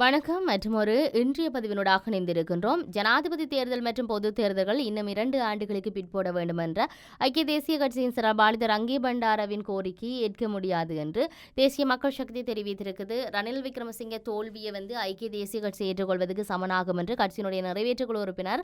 வணக்கம் மற்றும் ஒரு இன்றைய பதிவினூடாக இணைந்திருக்கின்றோம். ஜனாதிபதி தேர்தல் மற்றும் பொது தேர்தல்கள் இன்னும் இரண்டு ஆண்டுகளுக்கு பிற்போட வேண்டும் என்ற ஐக்கிய தேசிய கட்சியின் சிறபாலித ரங்கி பண்டாரவின் கோரிக்கை ஏற்க முடியாது என்று தேசிய மக்கள் சக்தி தெரிவித்திருக்குது. ரணில் விக்ரமசிங்க தோல்வியை வந்து ஐக்கிய தேசிய கட்சி ஏற்றுக்கொள்வதற்கு சமனாகும் என்று கட்சியினுடைய நிறைவேற்றுக்குழு உறுப்பினர்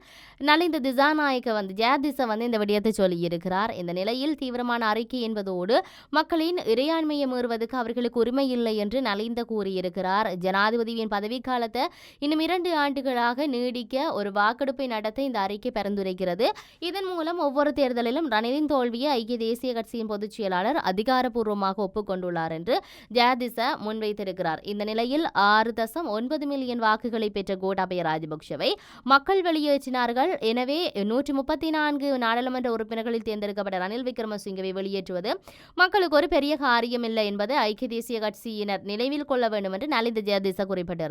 நலிந்த திசாநாயக்க வந்து ஜெயதிச வந்து இந்த விடயத்தை சொல்லியிருக்கிறார். இந்த நிலையில் தீவிரமான அறிக்கை என்பதோடு மக்களின் இறையாண்மையை மீறுவதற்கு அவர்களுக்கு உரிமை இல்லை என்று நலிந்த கூறியிருக்கிறார். ஜனாதிபதியின் பதவிக்காலத்தை இன்னும் இரண்டு ஆண்டுகளாக நீடிக்க ஒரு வாக்கெடுப்பை நடத்த இந்த அறிக்கை பரிந்துரைக்கிறது. இதன் மூலம் ஒவ்வொரு தேர்தலிலும் ரணிலின் தோல்வியை ஐக்கிய தேசிய கட்சியின் பொதுச் செயலாளர் அதிகாரப்பூர்வமாக ஒப்புக்கொண்டுள்ளார் என்று ஜெயதிச முன்வைத்திருக்கிறார். இந்த நிலையில் ஆறு தசம் ஒன்பது மில்லியன் வாக்குகளை பெற்ற கோட்டாபய ராஜபக்ஷவை மக்கள் வெளியேற்றினார்கள். எனவே நூற்றி முப்பத்தி நான்கு நாடாளுமன்ற உறுப்பினர்களில் தேர்ந்தெடுக்கப்பட்ட ரணில் விக்ரமசிங்கவை வெளியேற்றுவது மக்களுக்கு ஒரு பெரிய காரியம் இல்லை என்பதை ஐக்கிய தேசிய கட்சியினர் நினைவில் கொள்ள வேண்டும் என்று நலிந்த ஜெயதிச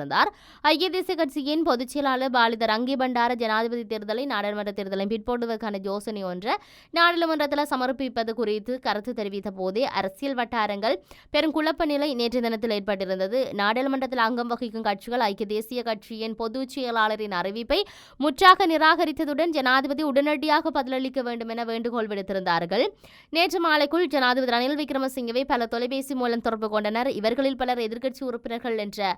குறிப்பிட்டிருந்தார் ஐக்கிய தேசிய கட்சியின் பொதுச் செயலாளர் பாலித ரங்கி பண்டார ஜனாதிபதி தேர்தலை நாடாளுமன்ற தேர்தலை பிற்போடுவதற்கான யோசனை ஒன்றை நாடாளுமன்றத்தில் சமர்ப்பிப்பது குறித்து கருத்து தெரிவித்த போதே அரசியல் வட்டாரங்கள் பெரும் குழப்ப நிலை நேற்று தினத்தில் ஏற்பட்டிருந்தது. நாடாளுமன்றத்தில் அங்கம் வகிக்கும் கட்சிகள் ஐக்கிய தேசிய கட்சியின் பொதுச் செயலாளரின் அறிவிப்பை முற்றாக நிராகரித்ததுடன் ஜனாதிபதி உடனடியாக பதிலளிக்க வேண்டும் என வேண்டுகோள் விடுத்திருந்தார்கள். நேற்று மாலைக்குள் ஜனாதிபதி ரணில் விக்ரமசிங்கவை பல தொலைபேசி மூலம் தொடர்பு கொண்டனர். இவர்களில் பலர் எதிர்க்கட்சி உறுப்பினர்கள் என்ற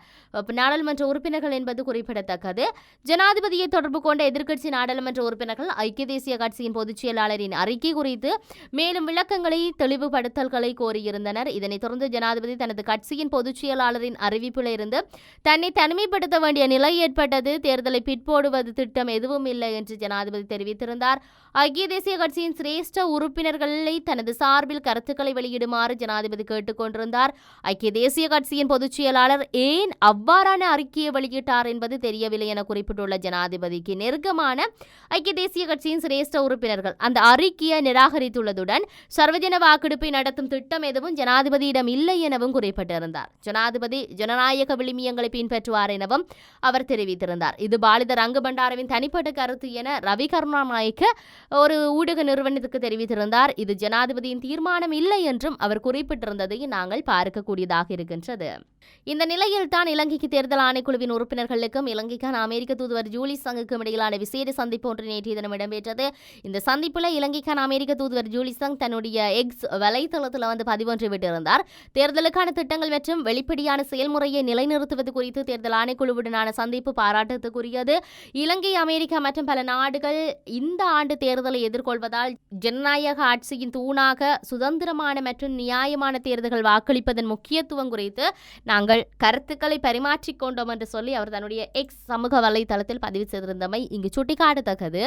நாடாளுமன்ற உறுப்பினர்கள் என்பது குறிப்பிடத்தக்கது. ஜனாதிபதியை தொடர்பு கொண்ட எதிர்க்கட்சி நாடாளுமன்ற உறுப்பினர்கள் ஐக்கிய தேசிய கட்சியின் பொதுச் செயலாளரின் அறிக்கை குறித்து மேலும் விளக்கங்களை தெளிவுபடுத்தல்களை கோரியிருந்தனர். இதனைத் தொடர்ந்து ஜனாதிபதி தனது கட்சியின் பொதுச் செயலாளரின் அறிவிப்பில் இருந்து தன்னை தனிமைப்படுத்த வேண்டிய நிலை ஏற்பட்டது. தேர்தலை பிற்போடுவது திட்டம் எதுவும் இல்லை என்று ஜனாதிபதி தெரிவித்திருந்தார். ஐக்கிய தேசிய கட்சியின் சிரேஷ்ட உறுப்பினர்களை தனது சார்பில் கருத்துக்களை வெளியிடுமாறு ஜனாதிபதி கேட்டுக்கொண்டிருந்தார். ஐக்கிய தேசிய கட்சியின் பொதுச் செயலாளர் ஏன் அவ்வாறான அறிக்கையை வெளியிட்டார் என்பது தெரியவில்லை என குறிப்பிட்டுள்ள ஜனாதிபதிக்கு நெருக்கமான ஐக்கிய தேசிய கட்சியின் சிரேஷ்ட உறுப்பினர்கள் அந்த அறிக்கையை நிராகரித்துள்ளதுடன் சர்வஜன வாக்கெடுப்பை நடத்தும் திட்டம் எதுவும் ஜனாதிபதியிடம் இல்லை எனவும் குறிப்பிட்டிருந்தார். ஜனாதிபதி ஜனநாயக விளிமியங்களை பின்பற்றுவார் எனவும் அவர் தெரிவித்திருந்தார். இது பாலித ரங்கபண்டாரவின் தனிப்பட்ட கருத்து என ரவி கருணாநாயக்க ஒரு ஊடக நிறுவனத்துக்கு தெரிவித்திருந்தார். இது ஜனாதிபதியின் தீர்மானம் இல்லை என்றும் அவர் குறிப்பிட்டிருந்ததை நாங்கள் பார்க்கக்கூடியதாக இருக்கின்றது. இந்த நிலையில் தான் இலங்கைக்கு தேர்தல் ஆணைக்குழுவின் உறுப்பினர்களுக்கும் இலங்கைக்கான அமெரிக்க தூதுவர் ஜூலி சங்குக்கும் இடையிலான விசேட சந்திப்பு ஒன்று நேற்றைய தினம் இடம்பெற்றது. இந்த சந்திப்பில் இலங்கைக்கான அமெரிக்க தூதுவர் ஜூலி சங் தன்னுடைய எக்ஸ் வலைத்தளத்தில் வந்து பதிவொன்று விட்டிருந்தார். தேர்தலுக்கான திட்டங்கள் மற்றும் வெளிப்படையான செயல்முறையை நிலைநிறுத்துவது குறித்து தேர்தல் ஆணைக்குழுவுடனான சந்திப்பு பாராட்டத்துக்குரியது இலங்கை அமெரிக்கா மற்றும் பல நாடுகள் இந்த ஆண்டு தேர்தலை எதிர்கொள்வதால் ஜனநாயக ஆட்சியின் தூணாக சுதந்திரமான மற்றும் நியாயமான தேர்தல்கள் வாக்களிப்பதன் முக்கியத்துவம் குறித்து நாங்கள் கருத்துக்களை பரிமாற்றி கொண்டோம் என்று சொல்லி அவர் தன்னுடைய எக்ஸ் சமூக வலைதளத்தில் பதிவு செய்திருந்தமை இங்கு சுட்டிக்காட்டத்தக்கது.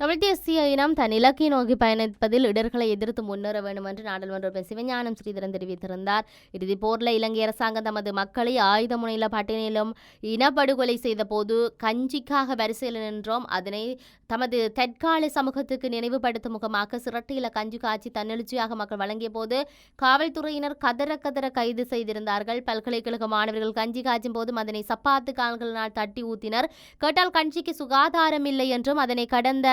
தமிழ் தேசிய இனம் தன் இலக்கை நோக்கி பயணிப்பதில் இடர்களை எதிர்த்து முன்னேற வேண்டும் என்று நாடாளுமன்ற சிவஞானம் ஸ்ரீதரன் தெரிவித்திருந்தார். இறுதி போரில் இலங்கை அரசாங்கம் தமது மக்களை ஆயுத முனையில பட்டினிலும் இனப்படுகொலை செய்த போது கஞ்சிக்காக வரிசையில் நின்றோம். அதனை தமது தற்கால சமூகத்துக்கு நினைவுபடுத்தும் முகமாக சிரட்டையில கஞ்சி காய்ச்சி தன்னெழுச்சியாக மக்கள் வழங்கிய போது காவல்துறையினர் கதற கதற கைது செய்திருந்தார்கள். பல்கலைக்கழக மாணவர்கள் கஞ்சி காய்ச்சும் போதும் அதனை சப்பாத்து கால்களினால் தட்டி ஊத்தினர். கேட்டால் கஞ்சிக்கு சுகாதாரம் இல்லை என்றும் அதனை கடந்த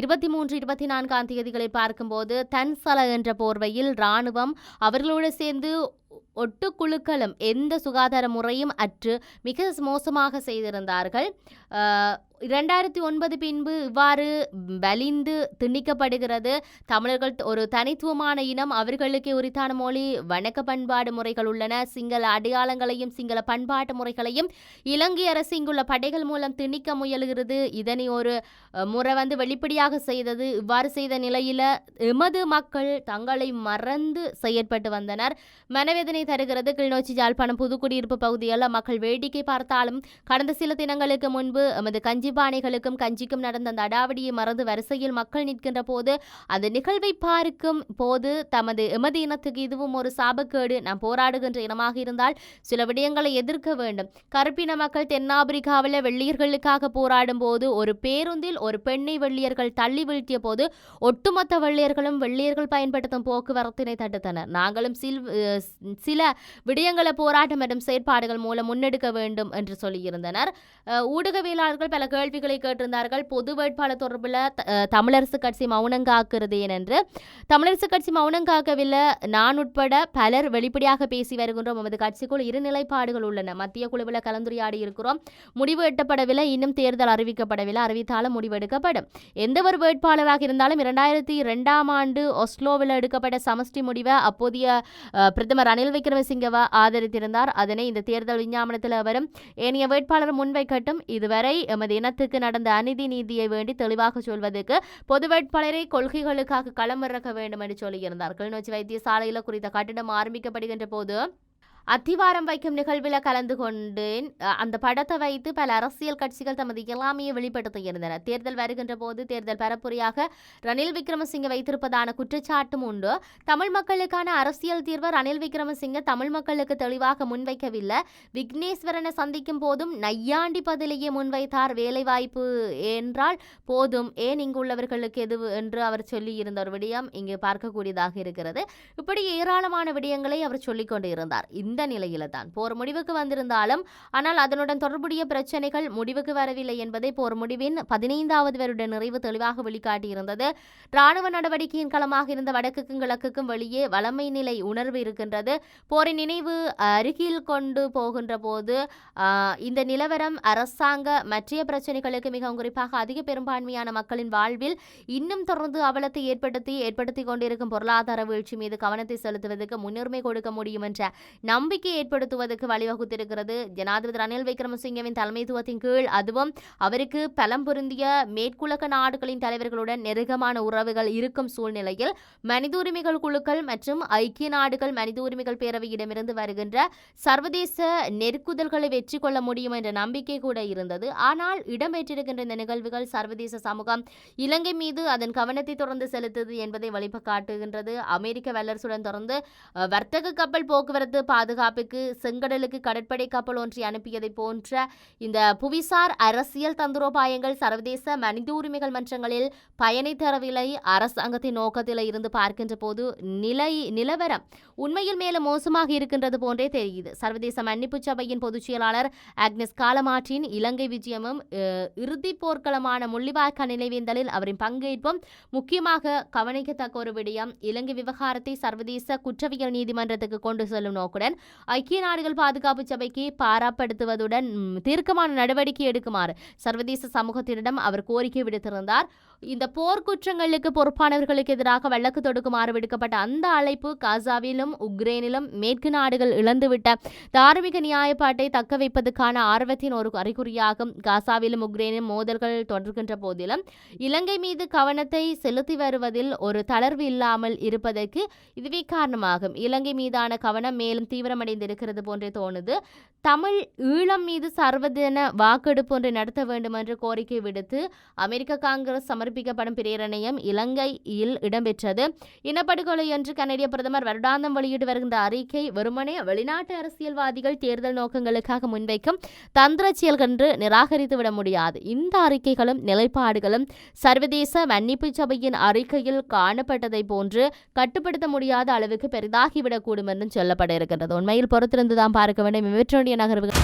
இருபத்தி மூன்று இருபத்தி நான்காம் தேதிகளை பார்க்கும்போது தன்சல என்ற போர்வையில் இராணுவம் அவர்களோடு சேர்ந்து ஒட்டுக்குழுக்களும் எந்த சுகாதார முறையும் அற்று மிக மோசமாக செய்திருந்தார்கள். இரண்டாயிரத்தி ஒன்பது பின்பு இவ்வாறு வலிந்து திணிக்கப்படுகிறது. தமிழர்கள் ஒரு தனித்துவமான இனம் அவர்களுக்கே உரித்தான மொழி வணக்க பண்பாடு முறைகள் உள்ளன. சிங்கள அடையாளங்களையும் சிங்கள பண்பாட்டு முறைகளையும் இலங்கை அரசு இங்குள்ள படைகள் மூலம் திணிக்க முயலுகிறது. இதனை ஒரு முறை வந்து வெளிப்படையாக செய்தது. இவ்வாறு செய்த நிலையில எமது மக்கள் தங்களை மறந்து செயற்பட்டு வந்தனர். மனவேதனை தருகிறது. கிளிநொச்சி யாழ்ப்பாணம் புதுக்குடியிருப்பு பகுதியில் மக்கள் வேடிக்கை பார்த்தாலும் கடந்த சில தினங்களுக்கு முன்பு எமது கஞ்சி பானைகளுக்கும் கஞ்சிக்கும் நடந்த அந்த அடாவடியை மறந்து வரிசையில் மக்கள் நிற்கின்ற போது அந்த நிகழ்வை பார்க்கும் போது தமது எமது இனத்துக்கு இதுவும் ஒரு சாபக்கேடு. நாம் போராடுகின்ற இனமாக இருந்தால் சில விடயங்களை எதிர்க்க வேண்டும். கருப்பின மக்கள் தென்னாப்பிரிக்காவில் வெள்ளியர்களுக்காக போராடும் போது ஒரு பேருந்தில் ஒரு பெண்ணை வெள்ளியர்கள் தள்ளி வீழ்த்திய போது ஒட்டுமொத்த வெள்ளியர்களும் வெள்ளியர்கள் பயன்படுத்தும் போக்குவரத்தினை தடுத்தனர். நாங்களும் சில் சில விடயங்களை போராட்டம் மற்றும் செயற்பாடுகள் மூலம் முன்னெடுக்க வேண்டும் என்று சொல்லியிருந்தனர். ஊடகவியலாளர்கள் பல கேள்விகளை கேட்டிருந்தார்கள். பொது வேட்பாளர் தொடர்பில் தமிழரசு கட்சி மௌனம் காக்கிறது ஏனென்று. தமிழரசு கட்சி மௌனம் காக்கவில்லை நான் உட்பட பலர் வெளிப்படையாக பேசி வருகின்றோம். நமது கட்சிக்குள் இரு நிலைப்பாடுகள் உள்ளன. மத்திய குழுவில் கலந்துரையாடி இருக்கிறோம். முடிவு எட்டப்படவில்லை. இன்னும் தேர்தல் அறிவிக்கப்படவில்லை. அறிவித்தாலும் முடிவு எடுக்கப்படும். எந்த ஒரு வேட்பாளராக இருந்தாலும் இரண்டாயிரத்தி இரண்டாம் ஆண்டு ஒஸ்லோவில் எடுக்கப்பட்ட சமஷ்டி முடிவை அப்போதைய பிரதமர் ரணில் விக்ரமசிங்கவா ஆதரித்திருந்தார். அதனை இந்த தேர்தல் விஞ்ஞாபனத்தில் வரும். ஏனைய வேட்பாளர் முன்வைக்கட்டும். இதுவரை எமது இனத்துக்கு நடந்த அநீதி நீதியை வேண்டி தெளிவாக சொல்வதற்கு பொது வேட்பாளரை கொள்கைகளுக்காக களமிறக்க வேண்டும் என்று சொல்லியிருந்தார் கிளிநொச்சி வைத்தியசாலையில் குறித்த கட்டிடம் ஆரம்பிக்கப்படுகின்ற போது அத்திவாரம் வைக்கும் நிகழ்வில் கலந்து கொண்டேன் அந்த படத்தை வைத்து பல அரசியல் கட்சிகள் தமது இயலாமையை வெளிப்படுத்தியிருந்தன. தேர்தல் வருகின்ற போது தேர்தல் பரப்புரையாக ரணில் விக்ரமசிங்க வைத்திருப்பதான குற்றச்சாட்டும் உண்டு. தமிழ் மக்களுக்கான அரசியல் தீர்வு ரணில் விக்ரமசிங்க தமிழ் மக்களுக்கு தெளிவாக முன்வைக்கவில்லை. விக்னேஸ்வரனை சந்திக்கும் போதும் நையாண்டி பதிலேயே முன்வைத்தார் வேலைவாய்ப்பு என்றால் போதும். ஏன் இங்கு உள்ளவர்களுக்கு எது என்று அவர் சொல்லியிருந்த ஒரு விடயம் இங்கு பார்க்கக்கூடியதாக இருக்கிறது. இப்படி ஏராளமான விடயங்களை அவர் சொல்லிக்கொண்டு இருந்தார் இந்த நிலையில தான். போர் முடிவுக்கு வந்திருந்தாலும் ஆனால் அதனுடன் தொடர்புடைய பிரச்சனைகள் முடிவுக்கு வரவில்லை என்பதை போர் முடிவின் பதினைந்தாவது வருட நிறைவு தெளிவாக வெளிக்காட்டியிருந்தது. ராணுவ நடவடிக்கையின் களமாக இருந்த வடக்குக்கும் கிழக்குக்கும் வெளியே வளமை நிலை உணர்வு இருக்கின்றது. போரின் நினைவு அருகில் கொண்டு போகின்ற போது இந்த நிலவரம் அரசாங்க மற்ற பிரச்சனைகளுக்கு மிகவும் குறிப்பாக அதிக பெரும்பான்மையான மக்களின் வாழ்வில் இன்னும் தொடர்ந்து அவலத்தை ஏற்படுத்தி ஏற்படுத்தி கொண்டிருக்கும் பொருளாதார வீழ்ச்சி மீது கவனத்தை செலுத்துவதற்கு முன்னுரிமை கொடுக்க முடியும் என்ற நம் நம்பிக்கை ஏற்படுத்துவதற்கு வழிவகுத்திருக்கிறது. ஜனாதிபதி ரணில் விக்ரமசிங்கவின் தலைமைத்துவத்தின் கீழ் அதுவும் அவருக்கு பலம் பொருந்திய மேற்குலக நாடுகளின் தலைவர்களுடன் நெருக்கமான உறவுகள் இருக்கும் சூழ்நிலையில் மனித உரிமைகள் குழுக்கள் மற்றும் ஐக்கிய நாடுகள் மனித உரிமைகள் பேரவையிடமிருந்து வருகின்ற சர்வதேச நெருக்குதல்களை வெற்றி கொள்ள முடியும் என்ற நம்பிக்கை கூட இருந்தது. ஆனால் இடம்பெற்றிருக்கின்ற இந்த நிகழ்வுகள் சர்வதேச சமூகம் இலங்கை மீது அதன் கவனத்தை தொடர்ந்து செலுத்துது என்பதை வழிப காட்டுகின்றது. அமெரிக்க வல்லரசுடன் தொடர்ந்து வர்த்தக கப்பல் போக்குவரத்து பாதுகாப்புக்கு செங்கடலுக்கு கடற்படை கப்பல் ஒன்றை அனுப்பியதை போன்ற இந்த புவிசார் அரசியல் தந்திரோபாயங்கள் சர்வதேச மனித உரிமைகள் மன்றங்களில் பயனை தரவில்லை. அரசாங்கத்தின் நோக்கத்தில் இருந்து பார்க்கின்ற போது நிலை நிலவரம் உண்மையில் மேலும் மோசமாக இருக்கின்றது போன்றே தெரியுது. சர்வதேச மன்னிப்பு சபையின் பொதுச் செயலாளர் அக்னஸ் காலமாற்றின் இலங்கை விஜயமும் இறுதி இறுதிப் போர்க்களமான முள்ளிவாய்க்க நினைவேந்தலில் அவரின் பங்கேற்பும் முக்கியமாக கவனிக்கத்தக்க ஒரு விடயம். இலங்கை விவகாரத்தை சர்வதேச குற்றவியல் நீதிமன்றத்துக்கு கொண்டு செல்லும் நோக்குடன் ஐக்கிய நாடுகள் பாதுகாப்பு சபைக்கு பாராப்படுத்துவதுடன் தீர்க்கமான நடவடிக்கை எடுக்குமாறு சர்வதேச சமூகத்தினிடம் அவர் கோரிக்கை விடுத்திருந்தார். இந்த போர்க்குற்றங்களுக்கு பொறுப்பானவர்களுக்கு எதிராக வழக்கு தொடுக்குமாறு விடுக்கப்பட்ட அந்த அழைப்பு காசாவிலும் உக்ரைனிலும் மேற்கு நாடுகள் இழந்துவிட்ட தார்மீக நியாயப்பாட்டை தக்க வைப்பதற்கான ஆர்வத்தின் ஒரு அறிகுறியாகும். காசாவிலும் உக்ரைனிலும் மோதல்கள் தொடர்கின்ற போதிலும் இலங்கை மீது கவனத்தை செலுத்தி வருவதில் ஒரு தளர்வு இல்லாமல் இருப்பதற்கு இதுவே காரணமாகும். இலங்கை மீதான கவனம் மேலும் தீவிர தீவிரமடைந்திருக்கிறது போன்றே தோணுது. தமிழ் ஈழம் மீது சர்வதின வாக்கெடுப்பு ஒன்றை நடத்த வேண்டும் என்று கோரிக்கை விடுத்து அமெரிக்க காங்கிரஸ் சமர்ப்பிக்கப்படும் பிரேரணையும் இலங்கையில் இடம்பெற்றது. இனப்படுகொலை என்று கனடிய பிரதமர் வருடாந்தம் வெளியிட்டு வருகின்ற அறிக்கை வெறுமனே வெளிநாட்டு அரசியல்வாதிகள் தேர்தல் நோக்கங்களுக்காக முன்வைக்கும் தந்திர செயல் என்று நிராகரித்து விட முடியாது. இந்த அறிக்கைகளும் நிலைப்பாடுகளும் சர்வதேச மன்னிப்பு சபையின் அறிக்கையில் காணப்பட்டதை போன்று கட்டுப்படுத்த முடியாத அளவுக்கு பெரிதாகிவிடக்கூடும் என்றும் சொல்லப்பட இருக்கின்றது. உண்மையில் பொறுத்திருந்து தான் பார்க்க வேண்டும். இவற்றுடைய நகர்வுகள்